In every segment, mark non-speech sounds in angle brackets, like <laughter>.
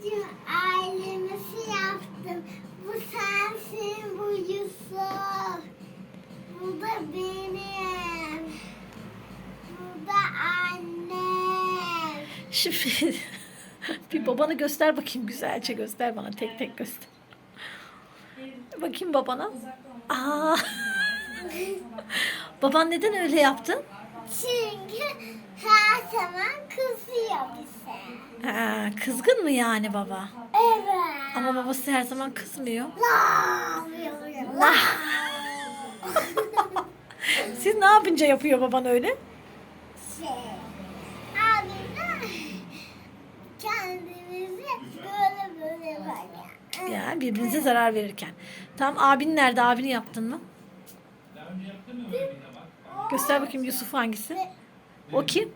Anneciğim ailemizi yaptım. Bu sensin, bu Yusuf. Bu da benim. Bu da annem. Şimdi <laughs> bir babanı göster bakayım güzelce göster bana tek tek göster. Bakayım babana. Aa. <laughs> Baban neden öyle yaptı? Çünkü her zaman kızıyor Ha, kızgın mı yani baba? Evet. Ama babası her zaman kızmıyor. La yapıyor. La. <laughs> Siz ne yapınca yapıyor baban öyle? Şey. Abimle kendimizi böyle böyle böyle. Ya birbirinize zarar verirken. Tamam abin nerede? Abini yaptın mı? Göster bakayım Yusuf hangisi? O kim?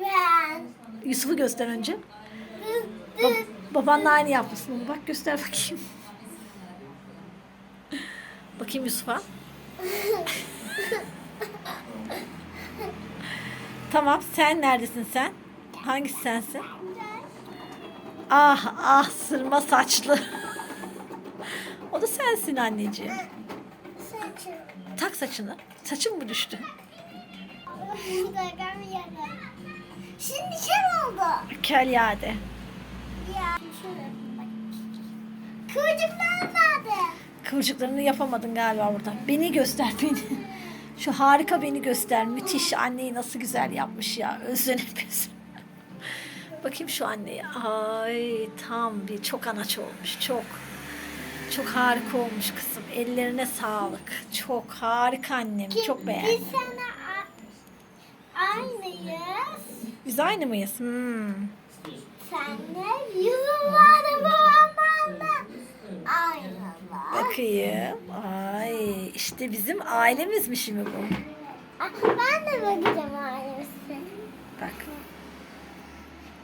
Ben. Yusuf'u göster önce. Ba- babanla aynı yapmışsın onu. Bak göster bakayım. bakayım Yusuf'a. <laughs> tamam sen neredesin sen? Hangisi sensin? Ah ah sırma saçlı. <laughs> o da sensin anneciğim. Saçım. Tak saçını. Saçın mı düştü? <laughs> Şimdi şey oldu. Kel yade. Ya. şöyle bak. Kıvırcıklar nerede? Kıvırcıklarını yapamadın galiba burada. Beni göster <laughs> beni. Şu harika beni göster. Müthiş anneyi nasıl güzel yapmış ya. Özlenip özlenip. <laughs> Bakayım şu anneye. Ay tam bir çok anaç olmuş. Çok. Çok harika olmuş kızım. Ellerine sağlık. Çok harika annem. Çok Biz beğendim. sana a- aynıyız. Biz aynı mıyız? Hmm. Senle yüzüm vardı babamdan var. Bakayım. Ay işte bizim ailemizmiş mi şimdi bu? Ah, Ben de bakacağım ailesi. Bak.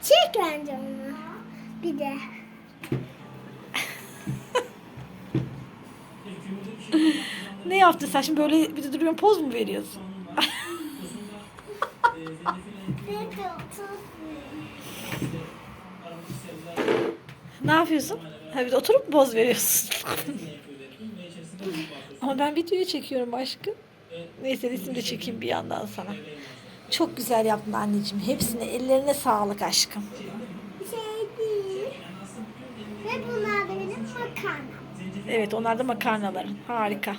Çek bence onu. Bir de. <laughs> Ne yaptın sen şimdi böyle bir de duruyorsun poz mu veriyorsun? Ne yapıyorsun? Ha bir de oturup poz veriyorsun? <laughs> Ama ben videoyu çekiyorum aşkım. Neyse resim de çekeyim bir yandan sana. Çok güzel yaptın anneciğim. Hepsine ellerine sağlık aşkım. Ve bunlar da benim makarnam. Evet onlar da makarnaların. Harika.